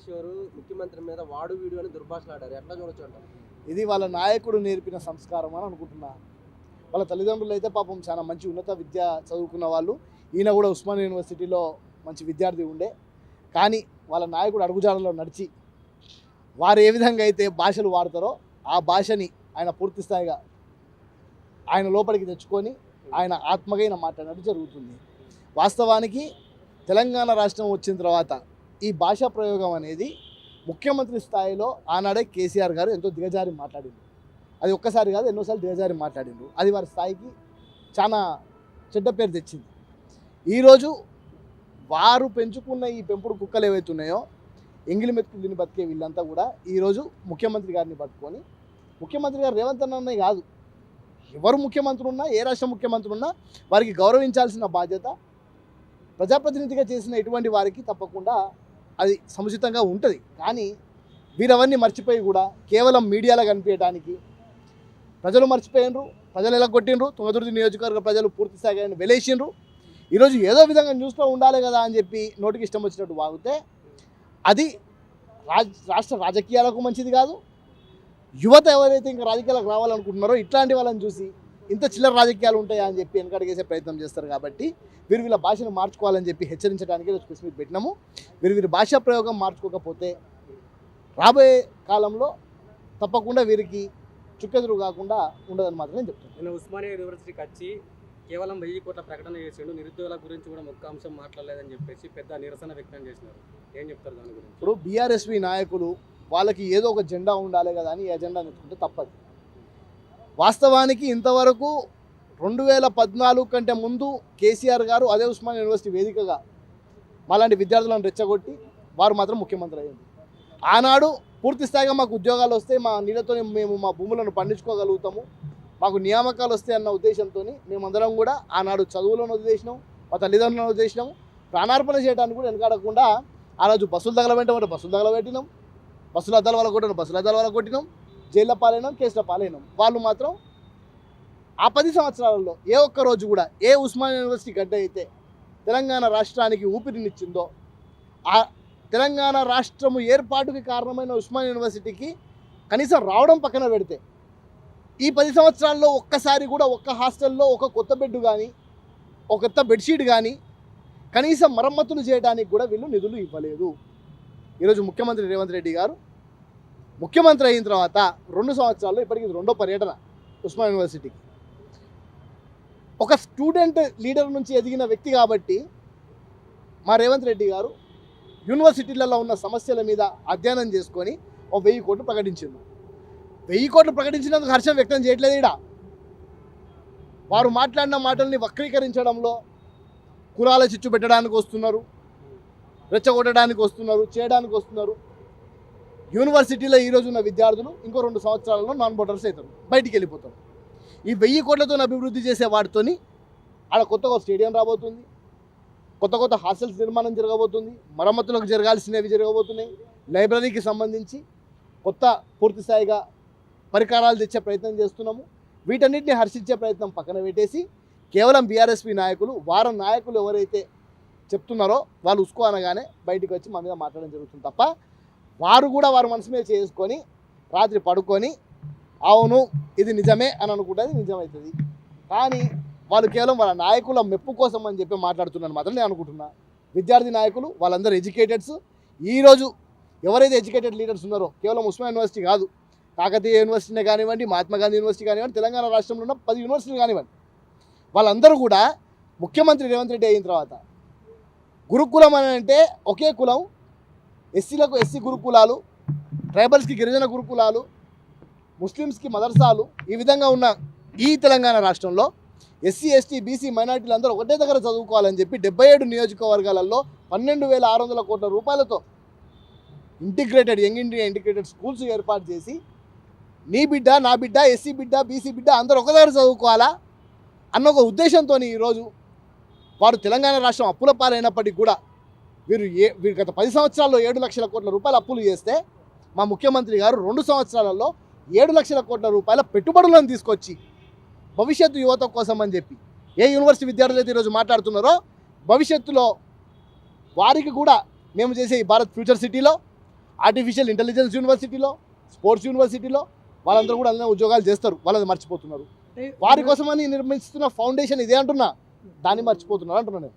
కిషోర్ ముఖ్యమంత్రి మీద వాడు వీడు అని దుర్భాషలాడారు ఎట్లా చూడొచ్చు అంటారు ఇది వాళ్ళ నాయకుడు నేర్పిన సంస్కారం అని అనుకుంటున్నా. వాళ్ళ తల్లిదండ్రులు అయితే పాపం చాలా మంచి ఉన్నత విద్య చదువుకున్న వాళ్ళు. ఈయన కూడా ఉస్మాన్ యూనివర్సిటీలో మంచి విద్యార్థి ఉండే. కానీ వాళ్ళ నాయకుడు అడుగుజాడలో నడిచి వారు ఏ విధంగా అయితే భాషలు వాడతారో ఆ భాషని ఆయన పూర్తి స్థాయిగా ఆయన లోపలికి తెచ్చుకొని ఆయన ఆత్మగా ఈయన మాట్లాడడం జరుగుతుంది. వాస్తవానికి తెలంగాణ రాష్ట్రం వచ్చిన తర్వాత ఈ భాషా ప్రయోగం అనేది ముఖ్యమంత్రి స్థాయిలో ఆనాడే కేసీఆర్ గారు ఎంతో దిగజారి మాట్లాడిండు. అది ఒక్కసారి కాదు ఎన్నోసార్లు దిగజారి మాట్లాడిండు. అది వారి స్థాయికి చాలా చెడ్డ పేరు తెచ్చింది. ఈరోజు వారు పెంచుకున్న ఈ పెంపుడు కుక్కలు ఏవైతే ఉన్నాయో ఎంగిలి మెతుకులు తిని బతికే వీళ్ళంతా కూడా ఈరోజు ముఖ్యమంత్రి గారిని పట్టుకొని ముఖ్యమంత్రి గారు రేవంత్ అన్ననే కాదు ఎవరు ముఖ్యమంత్రి ఉన్నా ఏ రాష్ట్ర ముఖ్యమంత్రి ఉన్నా వారికి గౌరవించాల్సిన బాధ్యత ప్రజాప్రతినిధిగా చేసిన ఇటువంటి వారికి తప్పకుండా అది సముచితంగా ఉంటుంది. కానీ వీరవన్నీ మర్చిపోయి కూడా కేవలం మీడియాలో కనిపించడానికి ప్రజలు మర్చిపోయినరు ప్రజలు ఎలా కొట్టిండ్రు తుంగదుర్తి నియోజకవర్గ ప్రజలు పూర్తి స్థాయిగా వెలేసిండ్రు ఈరోజు ఏదో విధంగా న్యూస్లో ఉండాలి కదా అని చెప్పి నోటికి ఇష్టం వచ్చినట్టు వాగితే అది రాజ్ రాష్ట్ర రాజకీయాలకు మంచిది కాదు. యువత ఎవరైతే ఇంకా రాజకీయాలకు రావాలనుకుంటున్నారో ఇట్లాంటి వాళ్ళని చూసి ఇంత చిల్లర రాజకీయాలు ఉంటాయా అని చెప్పి వెనకడిగేసే ప్రయత్నం చేస్తారు కాబట్టి వీరు వీళ్ళ భాషను మార్చుకోవాలని చెప్పి హెచ్చరించడానికి ప్రెస్ మీట్ పెట్టినాము. వీరు వీరి భాషా ప్రయోగం మార్చుకోకపోతే రాబోయే కాలంలో తప్పకుండా వీరికి చుక్కెదురు కాకుండా ఉండదని మాత్రం నేను చెప్తాను నేను ఉస్మానియా యూనివర్సిటీకి వచ్చి కేవలం వెయ్యి కోట్ల ప్రకటన చేసిండు. నిరుద్యోగుల గురించి కూడా ఒక్క అంశం మాట్లాడలేదని చెప్పేసి పెద్ద నిరసన వ్యక్తం చేసినారు. ఏం చెప్తారు దాని గురించి? ఇప్పుడు బీఆర్ఎస్వి నాయకులు వాళ్ళకి ఏదో ఒక జెండా ఉండాలి కదా అని ఎజెండా ఎత్తుకుంటే తప్పదు. వాస్తవానికి ఇంతవరకు రెండు వేల పద్నాలుగు కంటే ముందు కేసీఆర్ గారు అదే ఉస్మాన్ యూనివర్సిటీ వేదికగా మాలాంటి విద్యార్థులను రెచ్చగొట్టి వారు మాత్రం ముఖ్యమంత్రి అయ్యింది ఆనాడు పూర్తి స్థాయిగా మాకు ఉద్యోగాలు వస్తే మా నీళ్ళతో మేము మా భూములను పండించుకోగలుగుతాము. మాకు నియామకాలు వస్తాయి అన్న ఉద్దేశంతో మేమందరం కూడా ఆనాడు చదువులను వదిలేసినాం మా తల్లిదండ్రులను వదిలేసినాము ప్రాణార్పణ చేయడానికి కూడా వెనకాడకుండా ఆ రోజు బస్సులు తగలబెట్టమంటే బస్సులు తగలబెట్టినాం. బస్సుల అద్దాల వల్ల కొట్టినాం బస్సుల అద్దాల వల్ల కొట్టినాం జైల్లో పాలైనాం కేసుల పాలైనాం. వాళ్ళు మాత్రం ఆ పది సంవత్సరాలలో ఏ ఒక్క రోజు కూడా ఏ ఉస్మాన్ యూనివర్సిటీ గడ్డ అయితే తెలంగాణ రాష్ట్రానికి ఊపిరినిచ్చిందో ఆ తెలంగాణ రాష్ట్రము ఏర్పాటుకి కారణమైన ఉస్మాన్ యూనివర్సిటీకి కనీసం రావడం పక్కన పెడితే ఈ పది సంవత్సరాల్లో ఒక్కసారి కూడా ఒక్క హాస్టల్లో ఒక కొత్త బెడ్ కానీ ఒక కొత్త బెడ్షీట్ కానీ కనీసం మరమ్మతులు చేయడానికి కూడా వీళ్ళు నిధులు ఇవ్వలేదు. ఈరోజు ముఖ్యమంత్రి రేవంత్ రెడ్డి గారు ముఖ్యమంత్రి అయిన తర్వాత రెండు సంవత్సరాల్లో ఇప్పటికి రెండో పర్యటన ఉస్మా యూనివర్సిటీకి. ఒక స్టూడెంట్ లీడర్ నుంచి ఎదిగిన వ్యక్తి కాబట్టి మా రేవంత్ రెడ్డి గారు యూనివర్సిటీలలో ఉన్న సమస్యల మీద అధ్యయనం చేసుకొని ఓ వెయ్యి కోట్లు ప్రకటించింది వెయ్యి కోట్లు ప్రకటించినందుకు హర్షం వ్యక్తం చేయట్లేదు ఈడ. వారు మాట్లాడిన మాటల్ని వక్రీకరించడంలో కులాల చిచ్చు పెట్టడానికి వస్తున్నారు రెచ్చగొట్టడానికి వస్తున్నారు చేయడానికి వస్తున్నారు. యూనివర్సిటీలో ఈరోజు ఉన్న విద్యార్థులు ఇంకో రెండు సంవత్సరాలలో నాన్ బోటర్స్ అవుతారు. బయటికి వెళ్ళిపోతారు. ఈ వెయ్యి కోట్లతో అభివృద్ధి చేసే వాటితోని ఆడ కొత్తగా కొత్త స్టేడియం రాబోతుంది. కొత్త కొత్త హాస్టల్స్ నిర్మాణం జరగబోతుంది. మరమ్మతులకు జరగాల్సినవి జరగబోతున్నాయి. లైబ్రరీకి సంబంధించి కొత్త పూర్తి స్థాయిగా పరికరాలు తెచ్చే ప్రయత్నం చేస్తున్నాము. వీటన్నిటిని హర్షించే ప్రయత్నం పక్కన పెట్టేసి కేవలం బీఆర్ఎస్పీ నాయకులు వారం నాయకులు ఎవరైతే చెప్తున్నారో వాళ్ళు ఉసుకో అనగానే బయటికి వచ్చి మా మీద మాట్లాడడం జరుగుతుంది తప్ప వారు కూడా వారి మనసు మీద చేసుకొని రాత్రి పడుకొని అవును ఇది నిజమే అని అనుకుంటుంది నిజమవుతుంది కానీ వాళ్ళు కేవలం వాళ్ళ నాయకుల మెప్పు కోసం అని చెప్పి మాట్లాడుతున్నాను మాత్రం నేను అనుకుంటున్నా. విద్యార్థి నాయకులు వాళ్ళందరూ ఎడ్యుకేటెడ్స్. ఈరోజు ఎవరైతే ఎడ్యుకేటెడ్ లీడర్స్ ఉన్నారో కేవలం ఉస్మా యూనివర్సిటీ కాదు కాకతీయ యూనివర్సిటీనే కానివ్వండి మహాత్మా గాంధీ యూనివర్సిటీ కానివ్వండి తెలంగాణ రాష్ట్రంలో ఉన్న పది యూనివర్సిటీలు కానివ్వండి వాళ్ళందరూ కూడా ముఖ్యమంత్రి రేవంత్ రెడ్డి అయిన తర్వాత గురుకులం అని అంటే ఒకే కులం ఎస్సీలకు ఎస్సీ గురుకులాలు ట్రైబల్స్కి గిరిజన గురుకులాలు ముస్లిమ్స్కి మదర్సాలు ఈ విధంగా ఉన్న ఈ తెలంగాణ రాష్ట్రంలో ఎస్సీ ఎస్టీ బీసీ మైనార్టీలు అందరూ ఒకటే దగ్గర చదువుకోవాలని చెప్పి డెబ్బై ఏడు నియోజకవర్గాలలో పన్నెండు వేల ఆరు వందల కోట్ల రూపాయలతో integrated young India integrated schools ఏర్పాటు చేసి నీ బిడ్డ నా బిడ్డ ఎస్సీ బిడ్డ బీసీ బిడ్డ అందరూ ఒక దగ్గర చదువుకోవాలా అన్న ఒక ఉద్దేశంతో ఈరోజు వారు తెలంగాణ రాష్ట్రం అప్పుల పాలైనప్పటికీ కూడా వీరు ఏ వీరు గత పది సంవత్సరాల్లో ఏడు లక్షల కోట్ల రూపాయల అప్పులు చేస్తే మా ముఖ్యమంత్రి గారు రెండు సంవత్సరాలలో ఏడు లక్షల కోట్ల రూపాయల పెట్టుబడులను తీసుకొచ్చి భవిష్యత్తు యువత కోసం అని చెప్పి ఏ యూనివర్సిటీ విద్యార్థులు అయితే ఈరోజు మాట్లాడుతున్నారో భవిష్యత్తులో వారికి కూడా మేము చేసే ఈ భారత్ ఫ్యూచర్ సిటీలో ఆర్టిఫిషియల్ ఇంటెలిజెన్స్ యూనివర్సిటీలో స్పోర్ట్స్ యూనివర్సిటీలో వాళ్ళందరూ కూడా అందులో ఉద్యోగాలు చేస్తారు వాళ్ళది మర్చిపోతున్నారు. వారి కోసమని నిర్మిస్తున్న ఫౌండేషన్ ఇదే అంటున్నా. దాన్ని మర్చిపోతున్నారు అంటున్నా నేను.